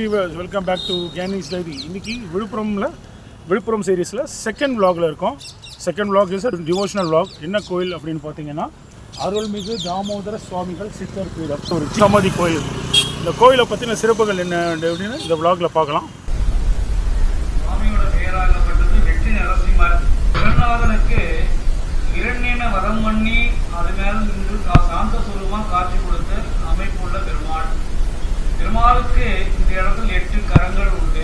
Viewers welcome back to Cannings diary இன்றைக்கி விழுப்புரமில் விழுப்புரம் சீரீஸில் செகண்ட் vlogல இருக்கோம். Second vlog is devotional vlog. என்ன கோயில் அப்படின்னு பார்த்தீங்கன்னா அருள்மிகு தாமோதர சுவாமிகள் சித்தர் பீடம். ஒரு சமாதி கோயில். இந்த கோயிலை பற்றின சிறப்புகள் என்ன அப்படின்னு இந்த vlogல பார்க்கலாம். சுவாமியோட பெயராகப்பட்டது வெற்றி நரசிம்மர். ஜெகநாதனுக்கு இரண்டின வரம் பண்ணி அது மேலும் நின்று சாந்த சுரூபமா காட்சி கொடுத்து அமைப்புள்ள பெருமாள். பெருமாளுக்கு இந்த இடத்துல எட்டு கரங்கள் உண்டு.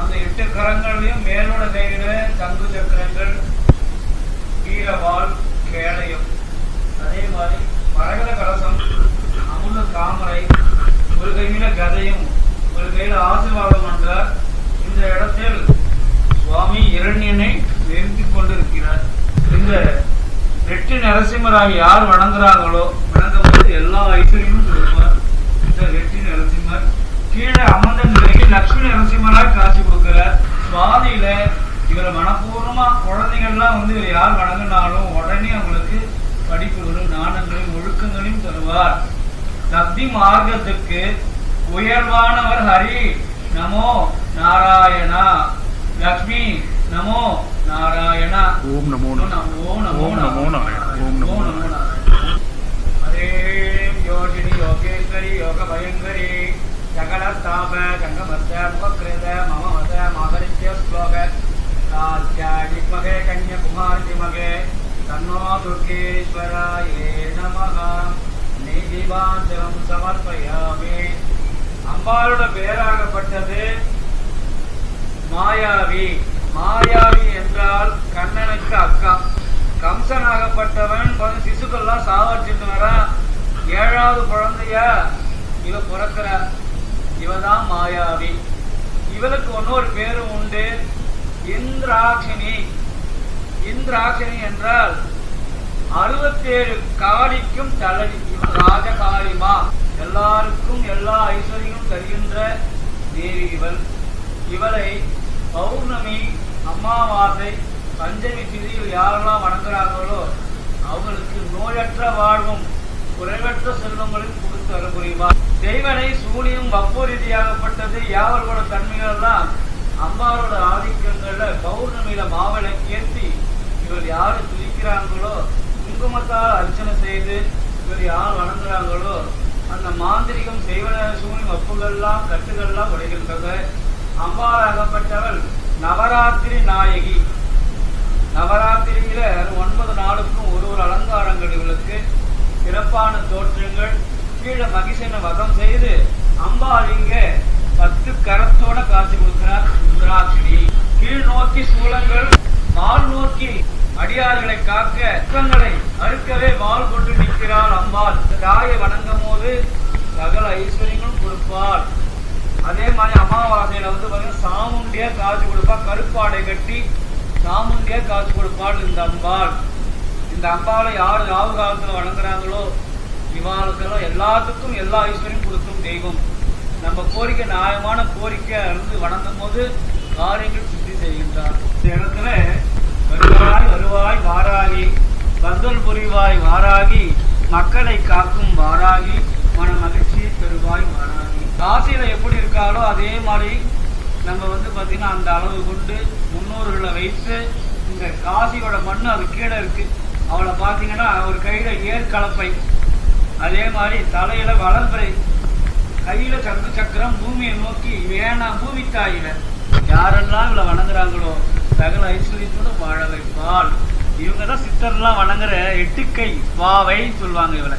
அந்த எட்டு கரங்களையும் மேலோட கையில தங்கு சக்கரங்கள் வீரவாள் கேளையம். அதே மாதிரி மரகத கலசம் அமுத தாமரை ஒரு கையில கதையும் ஒரு கையில ஆசீர்வாதம் என்றார் இந்த இடத்தில் சுவாமி இரண்யனை நிறுத்தி கொண்டிருக்கிறார். இந்த வெற்றி நரசிம்மராக யார் வணங்குறாங்களோ வணங்கும் போது எல்லா ஐஸ்வர்யமும் கீழே அமர்ந்த நிலையில் லட்சுமி நரசிம்மராக காட்சி கொடுக்கிறார் சுவாதியில இவரை மனப்பூர்வமா குழந்தைகள்லாம் வந்து இவர் யார் வணங்கினாலும் உடனே அவங்களுக்கு படிப்புகளும் நாணங்களையும் ஒழுக்கங்களையும் தருவார். தத்தி மார்க்கத்துக்கு உயர்வானவர் ஹரி. நமோ நாராயணா. லக்ஷ்மி நமோ நாராயணா. ஓம் நமோ நமோ நமோ நமோ நாராயண. ஓம் நமோ நமோ நாராயண. ஹரே யோகினி யோகேஸ்வரி யோக பயங்கரி சகல தாப சங்கமத்த முகக்கிருத மம மத மகரித்ய ஸ்லோக வித்மகே கன்யகுமார் திமகே தன்னோ துர்கேஸ்வராயே நமः நீதிவாஞ்சலம் சமர்ப்பயாமி. அம்பாளோட பெயராகப்பட்டது மாயாவி. மாயாவி என்றால் கண்ணனுக்கு அக்கா. கம்சனாகப்பட்டவன் கொஞ்சம் சிசுக்கள்லாம் சாவடிச்சுட்டு வரான். ஏழாவது குழந்தையா? இவ பிறக்கிறா. இவதான் மாயாவி. இவளுக்கு இன்னொரு பேரும் உண்டு. இந்திராட்சினி இந்திராட்சினி என்றால் அறுபத்தேழு காடிக்கும் தலை இவன் ராஜகாரிமா எல்லாருக்கும் எல்லா ஐஸ்வர்யமும் தருகின்ற தேவி இவள். இவளை பௌர்ணமி அமாவாசை பஞ்சமி திதியில் யாரெல்லாம் வணங்குறாங்களோ அவங்களுக்கு நோயற்ற வாழ்வும் குறைவற்ற செல்வங்களும் கொடுத்து அருள்புரிவார். தெய்வனை சூனியம் வப்போரீதியாகப்பட்டது யாவர்களோட தன்மைகள் எல்லாம் ஆதிக்கங்கள்ல பௌர்ணமியில மாவளை ஏற்றி இவர் யாரு துதிக்கிறாங்களோ குங்குமத்தால் அர்ச்சனை செய்து இவர் யார் வணங்குறாங்களோ அந்த மாந்திரிகம் செய்வன சூனி வப்புகள்லாம் கட்டுகள்லாம் உடைகின்றது அம்பாளாகப்பட்டவள் நவராத்திரி நாயகி. நவராத்திரியில ஒன்பது நாளுக்கும் ஒரு ஒரு அலங்காரங்கள் இவளுக்கு. சிறப்பான தோற்றங்கள். கீழே மகிஷனை வதம் செய்து அம்பாள் இங்க பத்து கரத்தோட காட்சி கொடுக்கிறார் ருத்ராட்சினி கீழ் நோக்கி சூலங்கள் வால் நோக்கி அடியார்களை காக்க குற்றங்களை அறுக்கவே வாள் கொண்டு நிற்கிறாள் அம்பாள். தாயை வணங்கும் போது சகல ஐஸ்வர்யங்களும் கொடுப்பாள். அதே மாதிரி அமாவாசையில வந்து பார்த்தீங்கன்னா சாமுண்டியா காசு கொடுப்பா கருப்பாடை கட்டி சாமுண்டியா காசு கொடுப்பாள் இந்த அம்பாள். இந்த அம்பாளை யார் ராவு காலத்துல வணங்குறாங்களோ இவாளுக்கெல்லாம் எல்லாத்துக்கும் எல்லா ஐஸ்வர்யம் கொடுக்கும் தெய்வம். நம்ம கோரிக்கை நியாயமான கோரிக்கை இருந்து வணங்கும் போது காரியங்கள் சித்தி செய்கின்றார். இந்த இடத்துல வருவாய் வருவாய் வாராகி பந்தல் புரிவாய் வாராகி மக்களை காக்கும் வாராகி மன மகிழ்ச்சி பெறுவாய் வாராகி. காசியில எப்படி இருக்காளோ அதே மாதிரி நம்ம வந்து பார்த்தீங்கன்னா அந்த அளவு கொண்டு முன்னோர்களை வைத்து இந்த காசியோட மண்ணு அது கீழே இருக்கு. அவளை பார்த்தீங்கன்னா ஒரு கையில ஏற்கலப்பை. அதே மாதிரி தலையில வளர்பிறை கையில சங்கு சக்கரம் பூமியை நோக்கி வேணாம் பூமி தாயில யாரெல்லாம் இவளை வணங்குறாங்களோ சகல ஐஸ்வர்யத்தோட வாழ வைப்பாள். இவங்க தான் சித்தர்லாம் வணங்குற எட்டுக்கை பாவை சொல்லுவாங்க இவளை.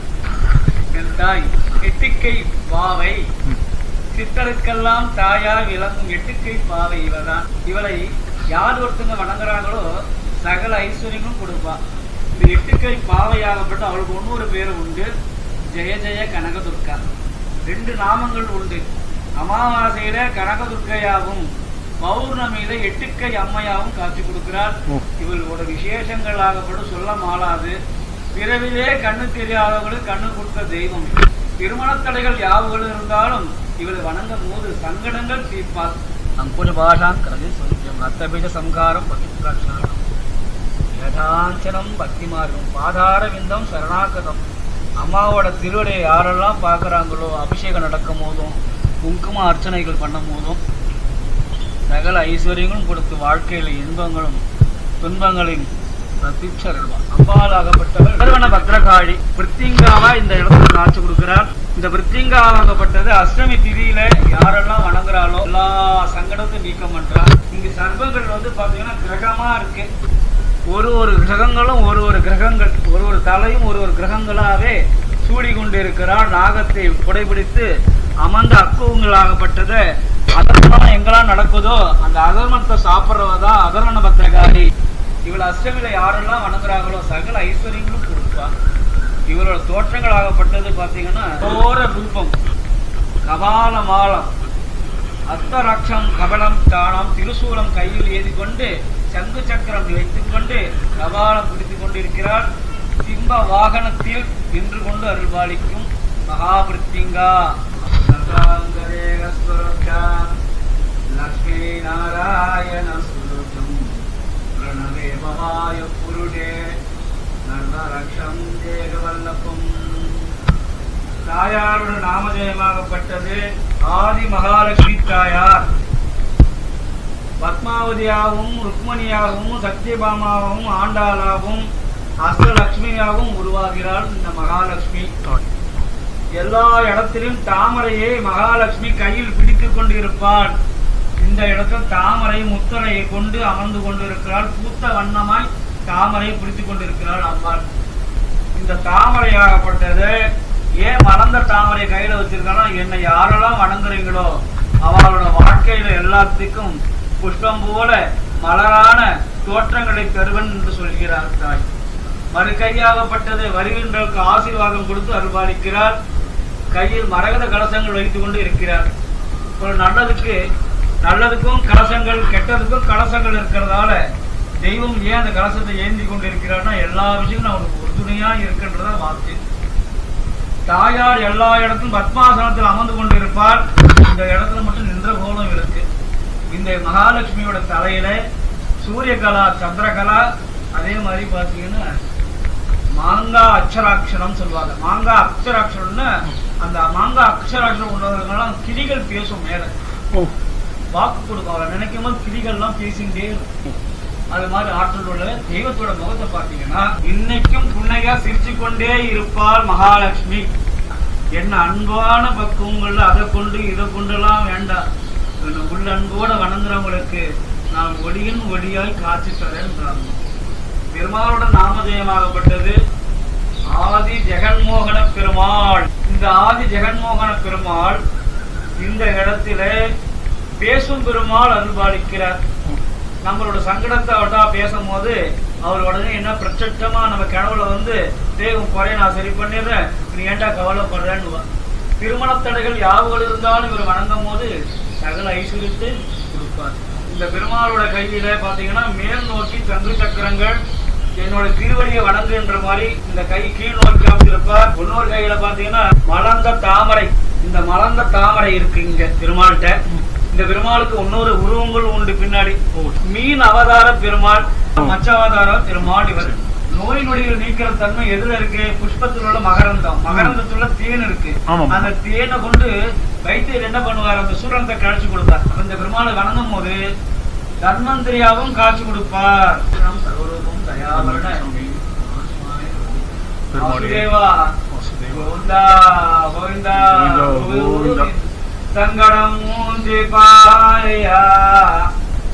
என் தாய் எட்டுக்கை பாவை. சித்தருக்கெல்லாம் தாயார் விளங்கும் எட்டுக்கை பாவை இவதான். இவளை யார் ஒருத்தங்க வணங்குறாங்களோ சகல ஐஸ்வர்யங்களும் கொடுப்பா. இந்த எட்டுக்கை பாவையாகப்பட்டு அவளுக்கு ஒன்னொரு பேர் உண்டு. ஜெய ஜெய கனகதுர்கா. ரெண்டு நாமங்கள் உண்டு. அமாவாசையில கனகதுர்க்கையாவும் பௌர்ணமியில எட்டுக்கை அம்மையாவும் காட்சி கொடுக்கிறார். இவளோட விசேஷங்களாகப்படும் சொல்ல மாளாது. பிறவிலே கண்ணு தெரியாதவங்களுக்கு கண்ணு கொடுத்த தெய்வம். திருமணத்தடைகள் யாவுகள் இருந்தாலும் இவளை வணங்கும் போது சங்கடங்கள் தீர்ப்பார். அங்குர பாஷாம் கரதி சொல்லியம் ரத்தபீஜ சம்காரம் யதாஞ்சனம் பக்தி மார்க்கம் பாதார விந்தம் சரணாகதம். அம்மாவோட திருவடை யாரெல்லாம் பார்க்குறாங்களோ அபிஷேகம் நடக்கும் போதும் குங்கும அர்ச்சனைகள் பண்ணும் போதும் சகல ஐஸ்வர்யங்களும் கொடுத்து வாழ்க்கையில் இன்பங்களும் துன்பங்களின் பிரதீட்சர்கள் அம்பாலாகப்பட்டவர் நிறுவன பத்ரகாளி பிருத்திங்காவா இந்த இடத்துல காட்சி கொடுக்கிறார். இந்த பிருத்திங்காவாகப்பட்டது அஷ்டமி திதியில யாரெல்லாம் வணங்குறாளோ எல்லா சங்கடத்தையும் நீக்கம் பண்றார் இங்க சர்வங்கள் வந்து பாத்தீங்கன்னா கிரகமா இருக்கு. ஒரு ஒரு கிரகங்களும் ஒரு ஒரு கிரகங்கள் ஒரு ஒரு தலையும் ஒரு ஒரு கிரகங்களாவே சூடி கொண்டிருக்கிறார் நாகத்தை புடைபிடித்து அமர்ந்த அக்குவங்களாகப்பட்டது. அதர்மம் எங்கெல்லாம் நடக்குதோ அந்த அதர்மத்தை சாப்பிட்றவ தான் அதர்மண பத்திரகாரி. இவள் அஷ்டமில யாரெல்லாம் வணங்குறாங்களோ சகல ஐஸ்வர்யங்களும் கொடுப்பா. இவரோட தோற்றங்களாகப்பட்டது பார்த்தீங்கன்னா கோர ரூபம் கபால மாலம் அஸ்தராட்சம் கபலம் தானம் திருசூலம் கையில் ஏதி கொண்டு சங்கு சக்கரம் வைத்துக் கொண்டு கபாலம் பிடித்துக் கொண்டிருக்கிறார் சிம்ப வாகனத்தில் நின்று கொண்டு அருள்பாலிக்கும் மகாபிருத்திங்கா. லக்ஷ்மி நாராயண சுருஜம் பிரணவே பவாய புருடே நர்மரக்ஷம் தேகவல்லப்பம் தாயாருடன் நாமஜயமாகப்பட்டது ஆதி மகாலட்சுமி தாயார். பத்மாவதியாகவும் ருக்மணியாகவும் சத்யபாமாவும் ஆண்டாளாகவும் அஷ்டலட்சுமியாகவும் உருவாகிறாள் இந்த மகாலட்சுமி எல்லா இடத்திலும் தாமரையை மகாலட்சுமி கையில் பிடித்துக் கொண்டிருப்பாள். இந்த இடத்தில் தாமரை முத்தரையை கொண்டு அமர்ந்து கொண்டிருக்கிறாள். பூத்த வண்ணமாய் தாமரை பிடித்துக் கொண்டிருக்கிறாள் அம்பாள். இந்த தாமரையாகப்பட்டது ஏன் மலர்ந்த தாமரை கையில வச்சிருக்கானா? என்னை யாரெல்லாம் வணங்குறீங்களோ அவளோட வாழ்க்கையில எல்லாத்துக்கும் புஷ்பம் போல மலரான தோற்றங்களை தருவன் என்று சொல்கிறார் தாய். மறு கையாகப்பட்டது வருகின்றவர்களுக்கு ஆசீர்வாதம் கொடுத்து அருள்பாலிக்கிறார். கையில் மரகத கலசங்கள் வைத்துக் கொண்டு இருக்கிறார். ஒரு நல்லதுக்கு நல்லதுக்கும் கலசங்கள் கெட்டதுக்கும் கலசங்கள் இருக்கிறதால தெய்வம் ஏன் அந்த கலசத்தை ஏந்தி கொண்டு இருக்கிறான்னா எல்லா விஷயங்களும் அவனுக்கு உறுதுணையா இருக்கின்றதா வாக்கு தாயார் எல்லா இடத்திலும் பத்மாசனத்தில் அமர்ந்து கொண்டிருப்பார் இந்த இடத்துல மட்டும் நின்ற கோலம் இருக்கு. இந்த மகாலட்சுமியோட தலையில சூரியகலா சந்திரகலா அதே மாதிரி பாத்தீங்கன்னா மாங்கா அக்ஷராட்சரம் சொல்லுவாங்க. மாங்கா அக்ஷராட்சரம்னு அந்த மாங்கா அக்ஷராட்சரம் உள்ளவங்கலாம் கிளிகள் பேசும் மேல. வாக்கு கொடுக்கும். அவரை நினைக்கும் போது கிளிகள்லாம் பேசிக்கிட்டே இருக்கும். அது மாதிரி ஆற்றல் உள்ள தெய்வத்தோட முகத்தை பார்த்தீங்கன்னா இன்னைக்கும் புன்னையா சிரிச்சு கொண்டே இருப்பாள் மகாலட்சுமி. என்ன அன்பான பக்குவங்கள்ல அதை கொண்டு இதை கொண்டெல்லாம் வேண்டாம். என்னை உள்ள அன்போட வணங்குறவங்களுக்கு நான் ஒளியின் ஒளியாய் காட்சி தரேன் பெருமாளோட நாமதேயமாகப்பட்டது ஆதி ஜெகன்மோகன பெருமாள். இந்த ஆதி ஜெகன்மோகன பெருமாள் இந்த இடத்திலே பேசும் பெருமாள் அருள்பாலிக்கிறார். நம்மளோட சங்கடத்தை அவட்டா பேசும்போது அவர் உடனே என்ன பிரச்சட்டமா நம்ம கனவுல வந்து தேவம் குறைய நான் சரி பண்ணிடுறேன். நீ ஏன்டா கவலைப்படுறேன்னு திருமணத்தடைகள் யாவுகள் இருந்தாலும் இவர் வணங்கும் போது சகல ஐஸ்வர்யத்தை கொடுப்பார். இந்த பெருமாளோட கையில பாத்தீங்கன்னா மேல் நோக்கி சங்கு சக்கரங்கள் என்னோட திருவடியை வணங்குன்ற மாதிரி இந்த கை கீழ் நோக்கி காமிச்சிருப்பார் இன்னொரு கையில பாத்தீங்கன்னா மலர்ந்த தாமரை இந்த மலர்ந்த தாமரை இருக்கு இங்க பெருமாள்கிட்ட. இந்த பெருமாளுக்கு இன்னொரு உருவங்கள் உண்டு பின்னாடி. மீன் அவதார பெருமாள் மச்ச பெருமாள் இவர். நோய் நொடிகள் நீக்கிற தன்மை எதுல இருக்கு? புஷ்பத்தில் உள்ள மகரந்தம். மகரந்தத்துல தேன் இருக்கு. அந்த தேனை கொண்டு வைத்தியர் என்ன பண்ணுவார்? அந்த சூரத்தை கழிச்சு கொடுப்பார். அப்ப இந்த பெருமாளை வணங்கும் போது தன்வந்திரியாவும் காட்சி கொடுப்பார். சர்வரூபம் தயாவரண. சங்கடம் மூஞ்சி பாயா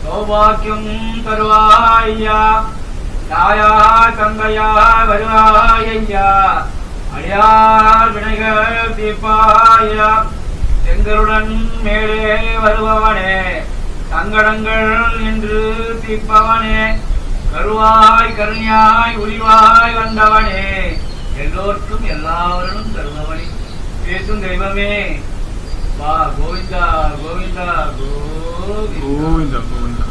சௌபாக்கியம் தருவாயா தாயா தந்தையா வருவாயா அடியார் வினைகள் தீர்ப்பாயா. செங்கருடன் மேலே வருபவனே சங்கடங்கள் என்று தீர்ப்பவனே கருவாய் கருணியாய் உரிவாய் வந்தவனே எல்லோருக்கும் எல்லாவரும் தருபவனே. பேசும் தெய்வமே வா கோவிந்தா கோவிந்தா. கோவிந்தா கோவிந்தா.